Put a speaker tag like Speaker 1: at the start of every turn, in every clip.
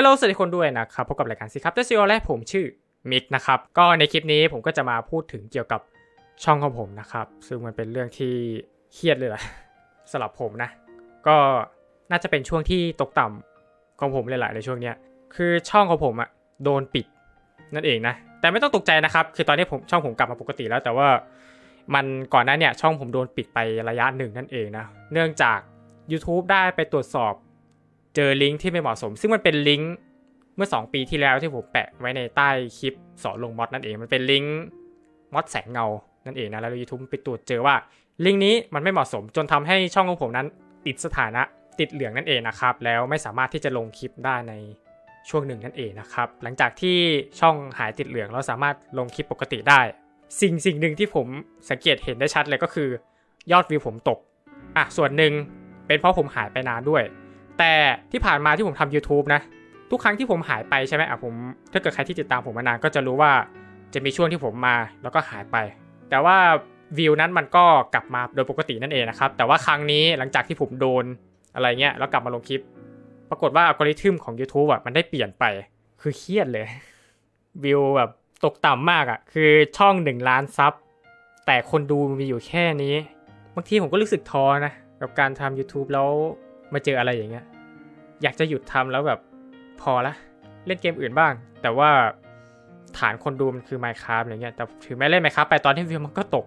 Speaker 1: ฮัลโหลสวัสดีคนด้วยนะครับ พบกับรายการสิครับเจสโอและผมชื่อมิกนะครับ ก็ในคลิปนี้ผมก็จะมาพูดถึงเกี่ยวกับช่องของผมนะครับ ซึ่งมันเป็นเรื่องที่เครียดเลยแหละสำหรับผมนะ ก็น่าจะเป็นช่วงที่ตกต่ำของผมเลยแหละในช่วงเนี้ย คือช่องของผมอะโดนปิดนั่นเองนะ แต่ไม่ต้องตกใจนะครับ คือตอนนี้ผมช่องผมกลับมาปกติแล้ว แต่ว่ามันก่อนหน้าเนี่ยช่องผมโดนปิดไประยะหนึ่งนั่นเองนะ เนื่องจาก YouTube ได้ไปตรวจสอบ เจอลิงก์ที่ไม่เหมาะสม ซึ่งมันเป็นลิงก์เมื่อ 2 ปีที่แล้วที่ผมแปะไว้ในใต้คลิปสอนลงมอดนั่นเองมันเป็นลิงก์มอดแสงเงานั่นเองนะแล้ว YouTube ไปตรวจเจอว่าลิงก์นี้มันไม่เหมาะสมจนทำให้ช่องของผมนั้นติดสถานะติดเหลืองนั่นเองนะครับแล้วไม่สามารถที่จะลงคลิปได้ในช่วงหนึ่งนั่นเองนะครับหลังจากที่ช่องหายติดเหลืองเราสามารถลงคลิปปกติได้ สิ่งสิ่งหนึ่งที่ผมสังเกตเห็นได้ชัดเลยก็คือ ยอดวิวผมตกอะส่วนหนึ่งเป็นเพราะผมหายไปนานด้วย แต่ที่ผ่านมาที่ผมทำ YouTube นะ ทุกครั้งที่ผมหายไปใช่ไหมอะผม ถ้าเกิดใครที่ติดตามผมมานานก็จะรู้ว่าจะมีช่วงที่ผมมาแล้วก็หายไป แต่ว่าวิวนั้นมันก็กลับมาโดยปกตินั่นเองนะครับ แต่ว่าครั้งนี้หลังจากที่ผมโดนอะไรเงี้ยแล้วกลับมาลงคลิป ปรากฏว่าอัลกอริทึมของ YouTube อะมันได้เปลี่ยนไปคือเครียดเลย วิวแบบตกต่ำมากอะ คือช่องหนึ่งล้านซับแต่คนดูมีอยู่แค่นี้ บางทีผมก็รู้สึกท้อนะ กับการทำ YouTube แล้ว มาเจออะไรอย่างเงี้ย อยากจะหยุดทำแล้วแบบพอละ เล่นเกมอื่นบ้าง แต่ว่าฐานคนดูมันคือ Minecraft อะไรเงี้ย แต่ถึงแม้เล่น Minecraft ไปตอนที่วิวมันก็ตก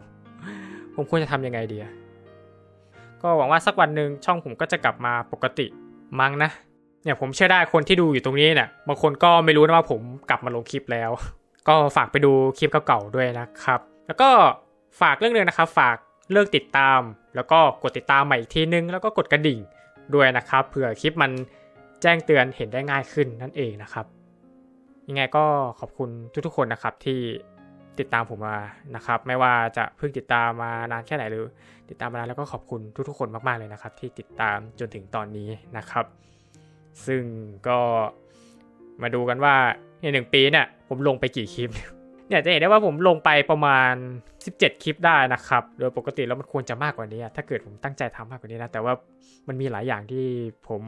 Speaker 1: ผมควรจะทำยังไงดีอะก็หวังว่าสักวันหนึ่งช่องผมก็จะกลับมาปกติมั้งนะ เนี่ยผมเชื่อได้คนที่ดูอยู่ตรงนี้เนี่ยบางคนก็ไม่รู้นะว่าผมกลับมาลงคลิปแล้ว ก็ฝากไปดูคลิปเก่าๆด้วยนะครับ แล้วก็ฝากเรื่องนึงนะครับ ฝากเลิกติดตาม แล้วก็กดติดตามใหม่อีกทีนึง แล้วก็กดกระดิ่ง ด้วยนะครับเผื่อคลิปมันแจ้งเตือนเห็นได้ง่ายขึ้นนั่นเองนะครับ ยังไงก็ขอบคุณทุกๆคนนะครับที่ติดตามผมมานะครับ ไม่ว่าจะเพิ่งติดตามมานานแค่ไหนหรือติดตามมานานแล้วก็ขอบคุณทุกๆคนมากๆเลยนะครับ ที่ติดตามจนถึงตอนนี้นะครับ ซึ่งก็มาดูกันว่าในหนึ่งปีเนี่ยผมลงไปกี่คลิป เนี่ยจะเห็นได้ว่าผมลงไปประมาณ 17 คลิปได้นะครับ โดยปกติแล้วมันควรจะมากกว่านี้ ถ้าเกิดผมตั้งใจทำมากกว่านี้นะ แต่ว่ามันมีหลายอย่างที่ผม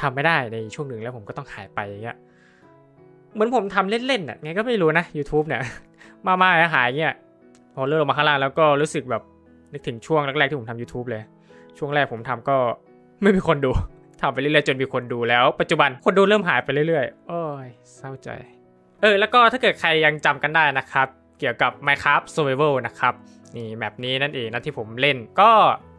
Speaker 1: ทำไม่ได้ในช่วงหนึ่งแล้วผมก็ต้องหายไปอย่างเงี้ย เหมือนผมทำเล่นๆอะไงก็ไม่รู้นะ YouTube เนี่ย มามาหายเงี้ย พอเลื่อนลงมาข้างล่างแล้วก็รู้สึกแบบนึกถึงช่วงแรกๆที่ผมทำ YouTube เลย ช่วงแรกผมทำก็ไม่มีคนดูทำไปเรื่อยๆจนมีคนดูแล้ว ปัจจุบันคนดูเริ่มหายไปเรื่อยๆ โอ้ยเศร้าใจ เออแล้วก็ถ้าเกิดใครยังจำกันได้นะครับ เกี่ยวกับ Minecraft Survival นะครับนี่แมปนี้นั่นเองนะที่ผมเล่น ก็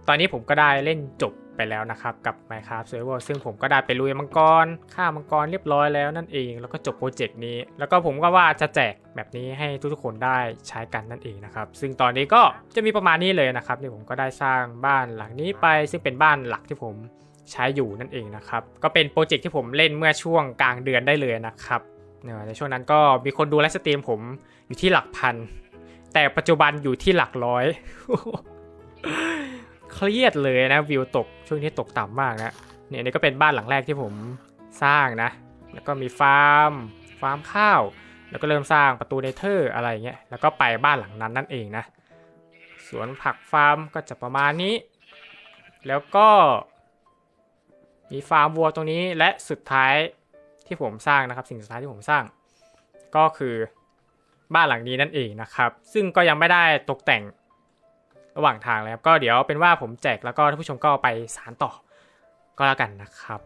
Speaker 1: ตอนนี้ผมก็ได้เล่นจบไปแล้วนะครับ กับ Minecraft Survival ซึ่งผมก็ได้ไปลุยมังกรฆ่ามังกรเรียบร้อยแล้วนั่นเอง แล้วก็จบโปรเจกต์นี้ แล้วก็ผมก็ว่าจะแจกแบบนี้ให้ทุกๆคนได้ใช้กันนั่นเองนะครับ ซึ่งตอนนี้ก็จะมีประมาณนี้เลยนะครับนี่ผมก็ได้สร้างบ้านหลังนี้ไปซึ่งเป็นบ้านหลักที่ผมใช้อยู่นั่นเองนะครับก็เป็นโปรเจกต์ที่ผมเล่นเมื่อช่วงกลางเดือนได้เลยนะครับ ในช่วงนั้นก็มีคนดูไลฟ์สตรีมผมอยู่ที่หลักพัน แต่ปัจจุบันอยู่ที่หลักร้อยเครียดเลยนะวิวตกช่วงนี้ตกต่ำมากนะเนี่ยนนี่ก็เป็นบ้านหลังแรกที่ผมสร้างนะ แล้วก็มีฟาร์ม ฟาร์มข้าว แล้วก็เริ่มสร้างประตูเนเธอร์อะไรเงี้ยแล้วก็ไปบ้านหลังนั้นนั่นเองนะสวนผักฟาร์มก็จะประมาณนี้ แล้วก็มีฟาร์มวัวตรงนี้และสุดท้าย ที่ผมสร้างนะครับ สิ่งสุดท้ายที่ผมสร้าง ก็คือบ้านหลังนี้นั่นเองนะครับ ซึ่งก็ยังไม่ได้ตกแต่งระหว่างทางเลยครับก็เดี๋ยวเป็นว่าผมแจกแล้วก็ท่านผู้ชมก็ไปสารต่อก็แล้วกันนะครับ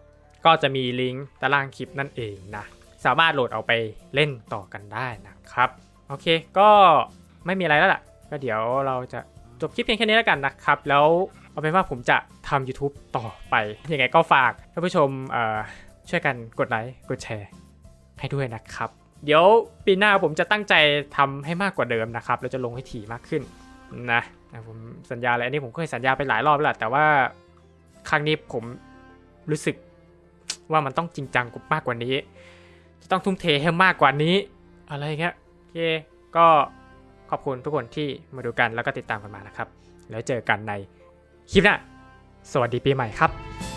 Speaker 1: ก็จะมีลิงก์ตารางคลิปนั่นเองนะสามารถโหลดเอาไปเล่นต่อกันได้นะครับโอเคก็ไม่มีอะไรแล้วล่ะ ก็เดี๋ยวเราจะจบคลิปเพียงแค่นี้แล้วกันนะครับ แล้วเอาเป็นว่าผมจะทำ YouTube ต่อไปยังไงก็ฝากท่านผู้ชมเอ่อ ช่วยกันกดไลค์กดแชร์ให้ด้วยนะครับ เดี๋ยวปีหน้าผมจะตั้งใจทำให้มากกว่าเดิมนะครับแล้วจะลงให้ถี่มากขึ้นนะผมสัญญาอะไรอันนี้ผมเคยสัญญาไปหลายรอบแล้วแหละแต่ว่าครั้งนี้ผมรู้สึกว่ามันต้องจริงจังมากกว่านี้ จะต้องทุ่มเทให้มากกว่านี้ อะไรเงี้ยโอเคก็ขอบคุณทุกคนที่มาดูกันแล้วก็ติดตามกันมานะครับ แล้วเจอกันในคลิปหน้าสวัสดีปีใหม่ครับ